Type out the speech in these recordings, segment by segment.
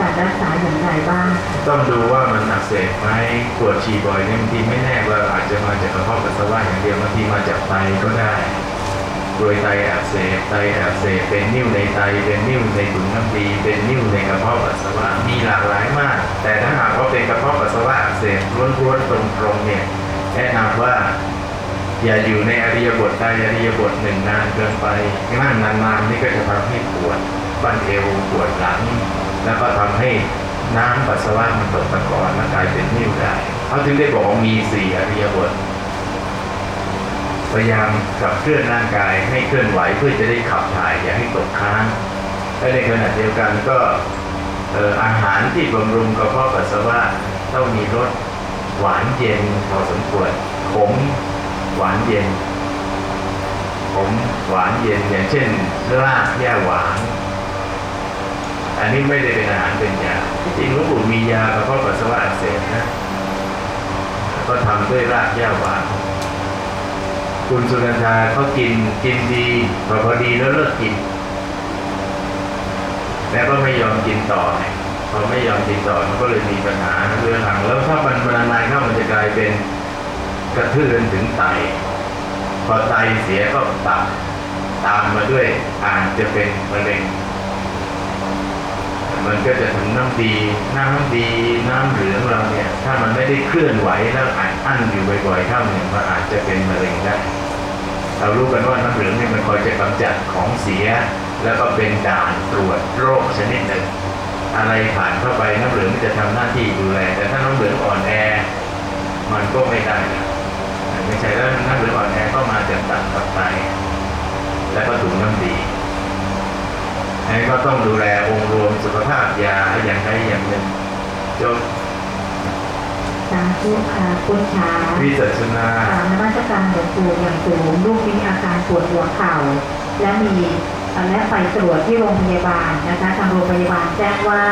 การรักษาอย่างไรบ้าง ต้องดูว่ามันอักเสบไหมปวดฉี่บ่อยเนี่ยบางทีไม่แน่ว่าอาจจะมาจากกระเพาะปัสสาวะอย่างเดียวบางทีมาจากไตก็ได้โดยไตอักเสบไตอักเสบเป็นนิ่วในไตเป็นนิ่วในถุงน้ำดีเป็นนิ่วในกระเพาะปัสสาวะมีหลากหลายมาก แต่ถ้าหากว่าเป็นกระเพาะปัสสาวะอักเสบล้วนๆตรงๆเนี่ยแนะนำว่าอย่าอยู่ในอริยบทใดอริยบทหนึ่งนานเกินไปนั่งนานๆนี่ก็จะทำให้ปวดบั้นเอวปวดหลัง แล้วก็ทำให้น้ำปัสสาวะมันตกตะกอนและกลายเป็นนิ่วได้เขาถึงได้บอกว่ามีสี่อริยบทพยายามขับเคลื่อนร่างกายให้เคลื่อนไหวเพื่อจะได้ขับถ่ายอย่าให้ตกค้างและในขณะเดียวกันก็เอ่ออาหารที่บำรุงกระเพาะปัสสาวะต้องมีรสหวานเย็นพอสมควรขมหวานเย็นขมหวานเย็นอย่างเช่นรากหญ้าหวาน อันนี้ไม่ได้เป็นอาหารเป็นยาที่จริงหลวงปู่มียากระเพาะปัสสาวะอักเสบนะก็ทำด้วยรากหญ้าหวานคุณสุนันทาเขากินกินดีพอพอดีแล้วเลิกกิน แล้วก็ไม่ยอมกินต่อไงพอไม่ยอมกินต่อมันก็เลยมีปัญหาเรื้อรัง แล้วถ้ามันนานๆเข้ามันจะกลายเป็นกระเทือนถึงไตพอไตเสียก็ตับตามมาด้วยอาจจะเป็นมะเร็ง มันก็จะถึงน้ำดี น้ำดี น้ำเหลืองเราเนี่ย ถ้ามันไม่ได้เคลื่อนไหวแล้วอัดอั้นอยู่บ่อยๆเข้าเนี่ยมันอาจจะเป็นมะเร็งได้เรารู้กันว่าน้ำเหลืองเนี่ยมันคอยจะกำจัดของเสีย แล้วก็เป็นด่านตรวจโรคชนิดหนึ่งอะไรผ่านเข้าไปน้ำเหลืองมันจะทำหน้าที่ดูแล แต่ถ้าน้ำเหลืองอ่อนแอ มันก็ไม่ได้ไม่ใช่แล้วน้ำเหลืองอ่อนแอก็มาจากตับกับไตแล้วก็ถุงน้ำดี นนี้ก็ต้องดูแลองค์รวมสุขภาพยาอย่างใดอย่างหนึ่งจบสาธุค่ะคุณขาวิจัชนากราบนมัสการหลวงปู่อย่างสูงลูกมีอาการปวดหัวเข่า และมีเอ่อและไปตรวจที่โรงพยาบาลนะคะทางโรงพยาบาลแจ้งว่า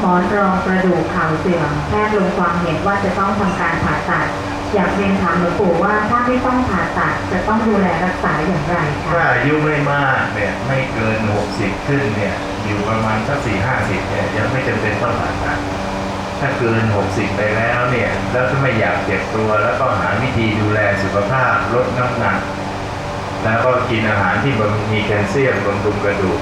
หมอนรองกระดูกเข่าเสื่อมแพทย์ลงความเห็นว่าจะต้องทำการผ่าตัด อยากเรียนถามหลวงปู่ว่าถ้าไม่ต้องผ่าตัดจะต้องดูแลรักษาอย่างไรคะถ้าอายุไม่มากเนี่ยไม่เกิน 60 ขึ้นเนี่ยอยู่ประมาณสักสี่ห้าสิบเนี่ยยังไม่จำเป็นต้องผ่าตัดถ้าเกิน 60 ไปแล้วเนี่ยแล้วถ้าไม่อยากเจ็บตัวแล้วก็หาวิธีดูแลสุขภาพลดน้ำหนัก แล้วก็กินอาหารที่มันมีแคลเซียมบำรุงกระดูก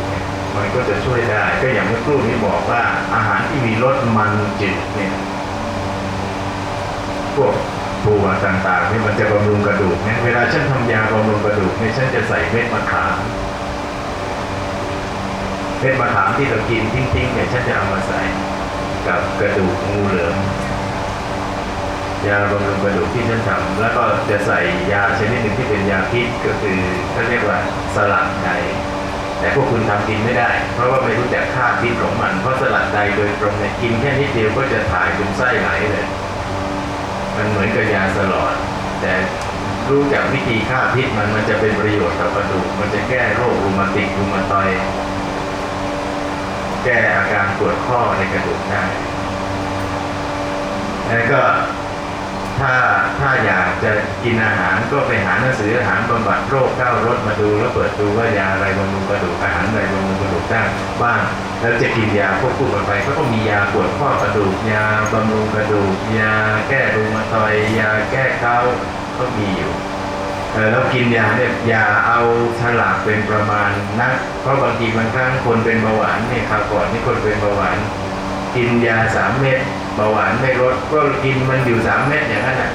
มันก็จะช่วยได้ก็อย่างเมื่อครู่นี้บอกว่าอาหารที่มีรสมันจืดเนี่ยพวก ถั่วต่างๆนี่มันจะบำรุงกระดูกเนี่ยเวลาฉันทำยาบำรุงกระดูกเนี่ยฉันจะใส่เม็ดมะขามเม็ดมะขามที่เรากินทิ้งๆเนี่ยฉันจะเอามาใส่กับกระดูกงูเหลือมยาบำรุงกระดูกที่ฉันทำแล้วก็จะใส่ยาชนิดหนึ่งที่เป็นยาพิษก็คือเขาเรียกว่าสลัดไดแต่พวกคุณทำกินไม่ได้ เพราะว่าไม่รู้จักค่าพิษของมัน เพราะสลัดไดโดยตรงเนี่ยกินแค่นิดเดียวก็จะถ่ายจนไส้ไหลเลย มันเหมือนกับยาสลอด แต่รู้จักวิธีฆ่าพิษมันมันจะเป็นประโยชน์กับกระดูก มันจะแก้โรครูมาติกรูมาตอย แก้อาการปวดข้อในกระดูกได้แล้วก็ถ้าถ้าอยากจะกินอาหารก็ไปหาหนังสืออาหารบำบัดโรคเก้ารสมาดูแล้วเปิดดูว่ายาอะไรบำรุงกระดูกอาหารอะไรบำรุงกระดูกได้บ้าง แล้วจะกินยาควบคู่กันไปก็ต้องมียาปวดข้อกระดูกยาบำรุงกระดูกยาแก้รูมาตอยยาแก้เกาก็มีอยู่แล้วกินยาเนี่ยยาเอาฉลากเป็นประมาณนะเพราะบางทีบางครั้งคนเป็นเบาหวานเนี่ยคราวก่อนนี่คนเป็นเบาหวาน กินยาสามเม็ดเบาหวานไม่ลดก็กินมันอยู่สามเม็ดอย่างนั้นน่ะ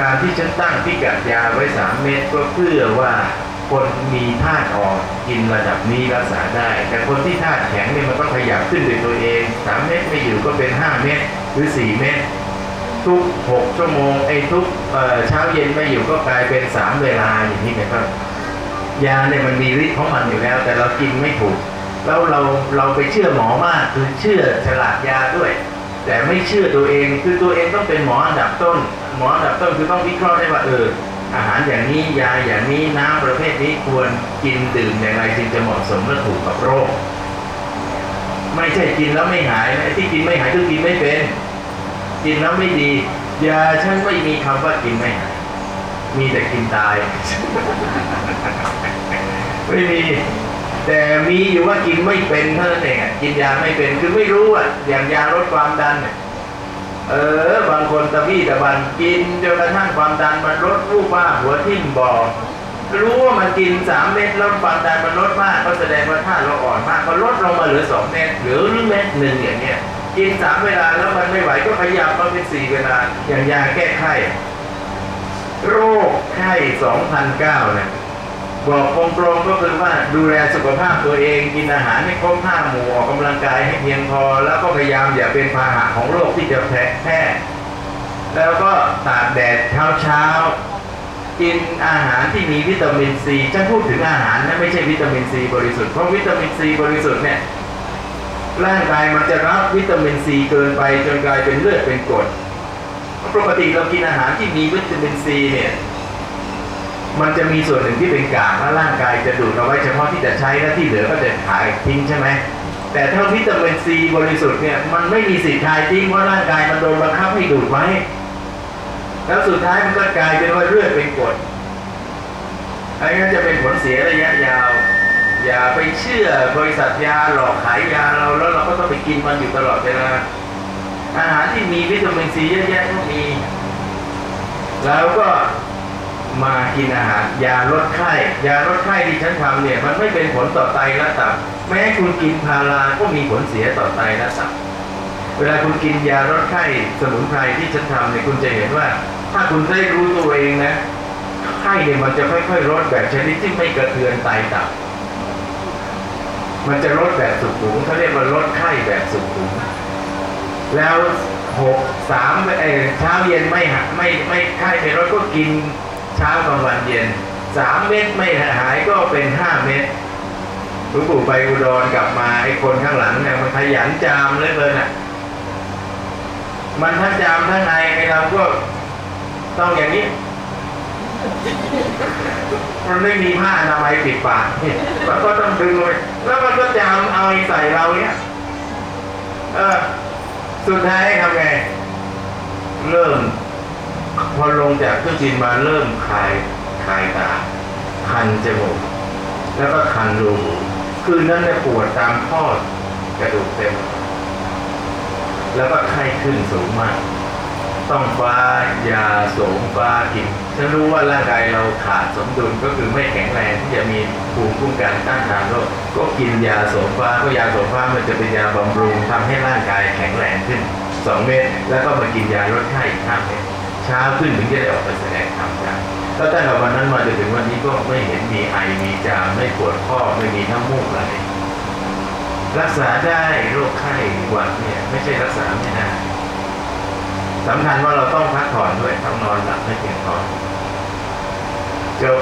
การที่ฉันตั้งพิกัดยาไว้สามเม็ดก็เพื่อว่า คนมีธาตุอ่อนกินระดับนี้รักษาได้ แต่คนที่ธาตุแข็งเนี่ยมันก็ขยับขึ้นด้วยตัวเองสามเม็ดไม่อยู่ก็เป็นห้าเม็ดหรือสี่เม็ดทุกหกชั่วโมงไอ้ทุกเช้าเย็นไม่อยู่ก็กลายเป็นสามเวลาอย่างนี้นะครับยาเนี่ยมันมีฤทธิ์ของมันอยู่แล้ว แต่เรากินไม่ถูกแล้วเราเราไปเชื่อหมอมากคือเชื่อฉลากยาด้วย แต่ไม่เชื่อตัวเองคือตัวเองต้องเป็นหมออันดับต้น หมออันดับต้นคือต้องวิเคราะห์ได้ว่าเออ อาหารอย่างนี้ยาอย่างนี้น้ำประเภทนี้ควรกินดื่มอย่างไรจึงจะเหมาะสมและถูกกับโรค ไม่ใช่กินแล้วไม่หายไอ้ที่กินไม่หายคือกินไม่เป็น กินแล้วไม่ดียาฉันไม่มีคำว่ากินไม่หายมีแต่กินตายไม่มีแต่มีอยู่ว่ากินไม่เป็นเท่านั้นเองกินยาไม่เป็นคือไม่รู้อะอย่างยาลดความดันเนี่ย เออ บางคนตะบี้ตะบันกินจนกระทั่งความดันมันลดรูปว่าหัวทิ่มบอกรู้ว่ามันกินสามเม็ดแล้วความดันมันลดมากก็แสดงว่าถ้าเราอ่อนมากก็ลดลงมาเหลือสองเม็ดหรือเม็ดหนึ่งอย่างเงี้ยกินสามเวลาแล้วมันไม่ไหวก็พยายามมาเป็นสี่เวลาอย่างยาแก้ไข้โรคไข้2009เนี่ย บอกตรงๆก็คือว่าดูแลสุขภาพตัวเองกินอาหารให้ครบห้าหมู่ออกกำลังกายให้เพียงพอ แล้วก็พยายามอย่าเป็นพาหะของโรคที่จะแพร่แพร่แล้วก็ตากแดดเช้าเช้าๆกินอาหารที่มีวิตามินซีฉันพูดถึงอาหารนะไม่ใช่วิตามินซีบริสุทธิ์เพราะวิตามินซีบริสุทธิ์เนี่ยร่างกายมันจะรับวิตามินซีเกินไปจนกลายเป็นเลือดเป็นกรดปกติเรากินอาหารที่มีวิตามินซีเนี่ย มันจะมีส่วนหนึ่งที่เป็นกากและร่างกายจะดูดเอาไว้เฉพาะที่จะใช้และที่เหลือก็จะขายทิ้งใช่ไหมแต่ถ้าวิตามินซีบริสุทธิ์เนี่ยมันไม่มีสิทธิ์ขายทิ้งเพราะร่างกายมันโดนบังคับให้ดูดไว้ แล้วสุดท้ายมันก็กลายเป็นว่าเลือดเป็นกรดอันนี้จะเป็นผลเสียระยะยาว อย่าไปเชื่อบริษัทยาหลอกขายยาเราแล้วเราก็ต้องไปกินมันอยู่ตลอดเวลาอาหารที่มีวิตามินซีเยอะแยะก็มีแล้วก็ มากินอาหารยาลดไข้ยาลดไข้ที่ฉันทำเนี่ย มันไม่เป็นผลต่อไตและตับแม้คุณกินพาราก็มีผลเสียต่อไตและตับเวลาคุณกินยาลดไข้สมุนไพรที่ฉันทำเนี่ยคุณจะเห็นว่า ถ้าคุณได้รู้ตัวเองนะไข้เนี่ยมันจะค่อยๆลดแบบชนิดที่ไม่กระเทือนไตตับมันจะลดแบบสุขุมเขาเรียกว่าลดไข้แบบสุขุมแล้วหกสามเออเช้าเย็นไม่หาไม่ไม่ไข้ไม่ลดก็กิน ช้ากลางวันเย็นสามเม็ดไม่หายก็เป็นห้าเม็ดหลวงปู่ไปอุดรกลับมาไอ้คนข้างหลังเนี่ยมันขยันจามเลยเกินอะ มันทั้งจามทั้งไอไอ้เราก็ต้องอย่างนี้ มันไม่มีผ้าอนามัยปิดปากเนี่ยมันก็ต้องดึงเลยแล้วมันก็จามเอาไอใส่เราเนี่ยเออสุดท้ายทำไง เริ่ม พอลงจากเครื่องบินมาเริ่มคลายคลายตาคันจมูกแล้วก็คันรูหูคืนนั้นเนี่ยปวดตามข้อกระดูกเต็ม แล้วก็ไข้ขึ้นสูงมาก ต้องฟ้ายาโสมฟ้ากินฉันรู้ว่าร่างกายเราขาดสมดุลก็คือไม่แข็งแรงที่จะมีภูมิคุ้มกันต้านทานโรคก็กินยาโสมฟ้าก็ยาโสมฟ้ามันจะเป็นยาบำรุงทำให้ร่างกายแข็งแรงขึ้นสองเม็ดแล้วก็มากินยาลดไข้อีกห้าเม็ด ช้าขึ้นถึงจะได้ออกไปแสดงธรรมได้แล้วตั้งแต่วันนั้นมาจนถึงวันนี้ก็ไม่เห็นมีไอมีจามไม่ปวดข้อไม่มีน้ำมูกอะไรรักษาได้โรคไข้หวัดเนี่ย ไม่ใช่รักษาไม่ได้สำคัญว่าเราต้องพักผ่อนด้วยต้องนอนหลับให้เพียงพอจบ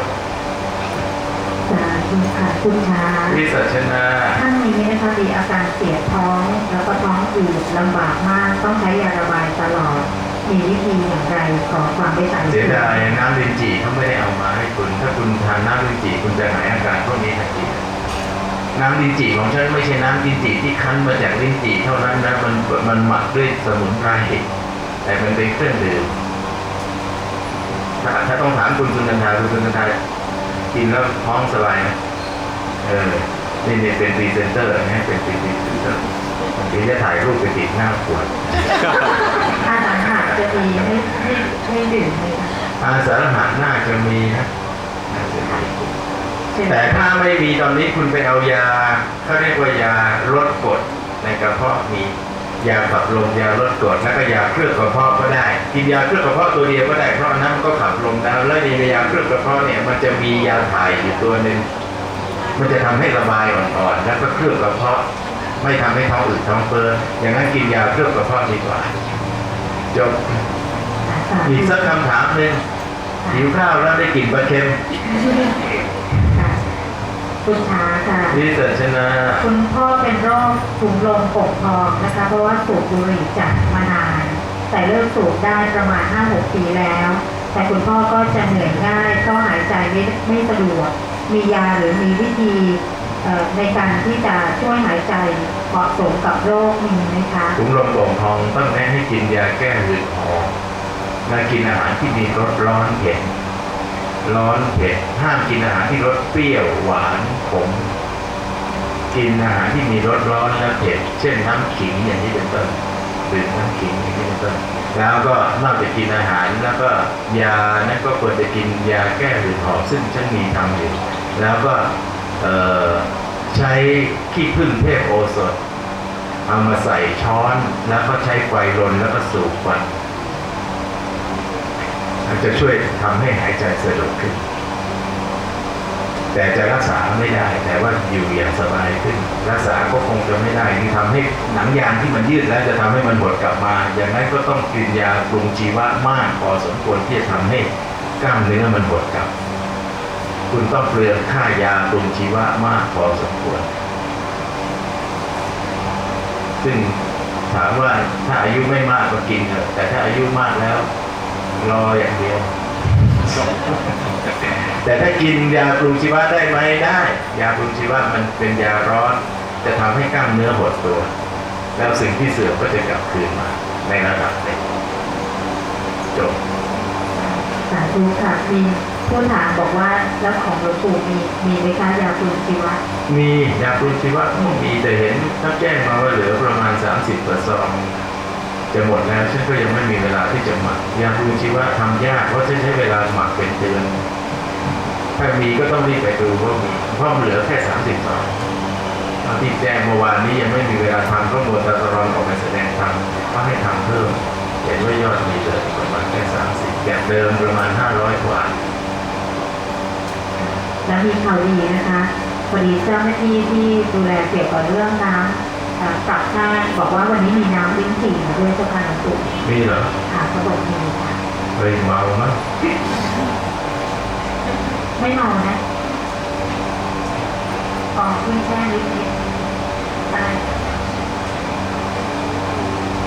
สาธุค่ะคุณช้าวิสัชนาท่านนี้นะคะมีอาการเสียดท้องแล้วก็ท้องอืดลำบากมากต้องใช้ยาระบายตลอด มีวิธีอย่างไรขอความไปสายเสียดายน้ำลินจีเขาไม่ได้เอามาให้คุณ ถ้าคุณทานน้ำลินจีคุณจะหายอาการพวกนี้ทันทีน้ำลินจีของฉันไม่ใช่น้ำลินจีที่คั้นมาจากลินจีเท่านั้นนะมันมันหมักด้วยสมุนไพรแต่มันเป็นเครื่องดื่มถ้าถ้าต้องถามคุณสุนันทาคุณสุนันทากินแล้วท้องสบายไหมเออนี่เนี่ยเป็นพรีเซนเตอร์นะเป็นพรีเซนเตอร์ เดี๋ยวจะถ่ายรูปไปติดหน้าขวดอาสาหะจะมีให้ให้ให้ดื่มไหมคะอาสาฬหะน่าจะมีนะน่าจะมีเช่นแต่ถ้าไม่มีตอนนี้คุณไปเอายาเขาเรียกว่ายาลดกรดในกระเพาะมียาขับลมยาลดกรดแล้วก็ยาเคลือบกระเพาะก็ได้กินยาเคลือบกระเพาะตัวเดียวก็ได้เพราะอันนั้นมันก็ขับลมได้แล้วในยาเคลือบกระเพาะเนี่ยมันจะมียาถ่ายอยู่ตัวหนึ่งมันจะทำให้ระบายอ่อนๆแล้วก็เคลือบกระเพาะ ไม่ทำให้ท้องอืดท้องเฟ้ออย่างนั้นกินยาเคลือบกระเพาะดีกว่าจบสาอีกธุสักคำถามหนึ่งหิวข้าวแล้วได้กลิ่นปลาเค็มค่ะคุณช้าค่ะนี่สัชนาคุณพ่อเป็นโรคถุงลมปกพองนะคะ เพราะว่าสูบบุหรี่จัดมานาน แต่เลิกสูบได้ประมาณ 5-6 ปีแล้ว แต่คุณพ่อก็จะเหนื่อยง่ายก็หายใจไม่ไม่สะดวก มียาหรือมีวิธีเอ่อ ในการที่จะช่วยหายใจเหมาะสมกับโรคมีไหมคะถุงลมโป่งพองต้องแนะให้กินยาแก้หืดหอบและกินอาหารที่มีรสร้อนเผ็ดร้อนเผ็ดห้ามกินอาหารที่รสเปรี้ยวหวานขมกินอาหารที่มีรสร้อนและเผ็ดเช่นน้ำขิงอย่างนี้เป็นต้นดื่มน้ำขิงอย่างนี้เป็นต้นแล้วก็นอกจากกินอาหารแล้วก็ยานั่นก็ควรจะกินยาแก้หืดหอบซึ่งฉันมีทำอยู่แล้วก็ ใช้ขี้ผึ้งเทพโอสถเอามาใส่ช้อนแล้วก็ใช้ไฟรนแล้วก็สูบควันมันจะช่วยทำให้หายใจสะดวกขึ้น แต่จะรักษาไม่ได้ แต่ว่าอยู่อย่างสบายขึ้น รักษาก็คงจะไม่ได้ที่ทำให้หนังยางที่มันยืดแล้วจะทำให้มันหดกลับมา อย่างนั้นก็ต้องกินยาปรุงชีวะมากพอสมควรที่จะทำให้กล้ามเนื้อมันหดกลับ คุณต้องเปลืองค่ายาปรุงชีวะมากพอสมควร ซึ่งถามว่าถ้าอายุไม่มากก็กินเถอะแต่ถ้าอายุมากแล้ว รออย่างเดียว แต่ถ้ากินยาปรุงชีวะได้ไหมได้ ยาปรุงชีวะมันเป็นยาร้อน จะทำให้กล้ามเนื้อหดตัว แล้วสิ่งที่เสื่อมก็จะกลับคืนมา ในระดับหนึ่งจบสาธุค่ะมี ผู้ถามบอกว่าแล้วของหลวงปู่มีมีไหมคะยาปรุงชีวะมียาปรุงชีวะมีแต่เห็นถ้าแจ้งมาว่าเหลือประมาณ 30เปอร์ซองจะหมดแล้วฉันก็ยังไม่มีเวลาที่จะหมักยาปรุงชีวะทำยากเพราะฉันใช้เวลาหมักเป็นเดือนถ้ามีก็ต้องรีบไปดูว่ามีเพราะเหลือแค่30ซองตอนที่แจ้งเมื่อวานนี้ยังไม่มีเวลาทำก็มัวแต่ตรอนออกไปแสดงธรรมก็ให้ทำเพิ่มเห็นว่ายอดมีเหลือประมาณแค่30จากเดิมประมาณ500กว่า แล้วมีข่าวดีนะคะพอดีเจ้าหน้าที่ที่ดูแลเกี่ยวกับเรื่องน้ำเอ่อปรับท่าบอกว่าวันนี้มีน้ำลิ้นจี่มาด้วยเจ้าค่ะหลวงปู่มีเหรอค่ะเขาบอกมีค่ะเฮ้ยเมามั้งไม่เมานะอ๋อเพิ่งแช่ลิ้นนิดใช่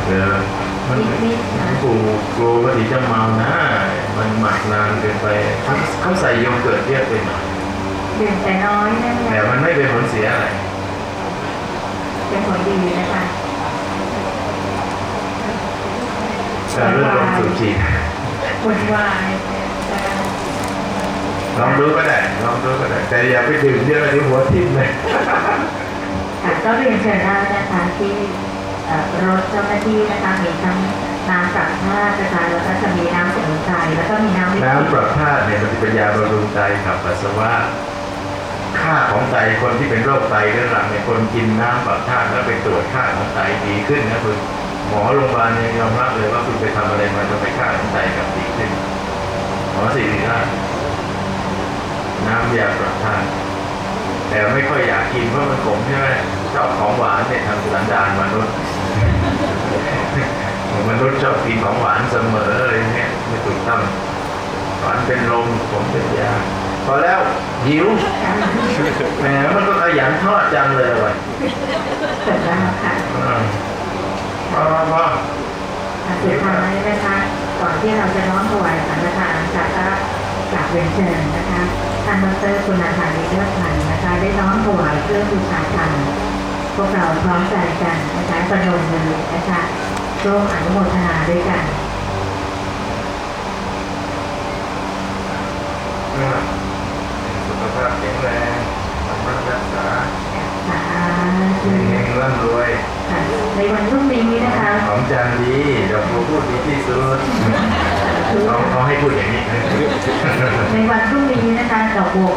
เดี๋ยวมันกูกลัวว่าที่จะเมานะ มันหมักนานเกินไปเขาเขาใส่โยเกิร์ตเยอะไปหน่อย ดื่มแต่น้อยนะแต่มันไม่เป็นผลเสียอะไรเป็นผลดีนะคะแต่เรื่องลมสูบฉีดคนวายลองดูก็ได้ลองดูก็ได้ แต่อย่าไปดื่มเยอะเดี๋ยวหัวทิ่มเลยค่ะก็เรียนเชิญได้นะคะที่เอ่อรถเจ้าหน้าที่นะคะมีทั้งน้ำกับผ้านะคะแล้วก็จะมีน้ำสมุนไพรแล้วก็มีน้ำลิ้นน้ำปจี่รับธาตุเนี่ยมันจะเป็นยาบำรุงไตขับปัสสาวะ ค่าของไตคนที่เป็นโรคไตเรื้อรังเนี่ยคนกินน้ำปรับธาตุแล้วไปตรวจค่าของไตดีขึ้นนะคุณหมอโรงพยาบาลเนี่ยยอมรับเลยว่าคุณไปทำอะไรมาจะไปค่าของไตกลับดีขึ้นหมอสิริราน้ำยาปรับธาตุแต่ไม่ค่อยอยากกินเพราะมันขมใช่ไหมชอบของหวานเนี่ยทำสันดานมนุษย์มนุษย์ชอบกินของหวานเสมออะไรเนี่ยไม่ถูกต้องหวานเป็นลมผมเป็นยา พอแล้วหิวแหมมันก็ขยันทอดจังเลยว่ะเสร็จแล้วค่ะอ่าพอพอพออะสุดท้ายนะคะก่อนที่เราจะน้อมถวายสังฆทานจากก็กราบเรียนเชิญนะคะท่านดรคุณอาภาลีเลือกพันธ์นะคะ ได้น้อมถวายเครื่องบูชาธรรมพวกเราพร้อมใจกันนะคะประนมมือนะคะร่วมอนุโมทนาด้วยกันอ่าสุขภาพแข็งแรงสามารถรักษา สา เธุ ฮงๆ ร่ำรวยค่ะในวันพรุ่งนี้นะคะ ของจานดีดอกบัวพูดดีที่สุดเขาเขาให้พูดอย่างนี้ ในวันพรุ่งนี้นะคะดอกบัว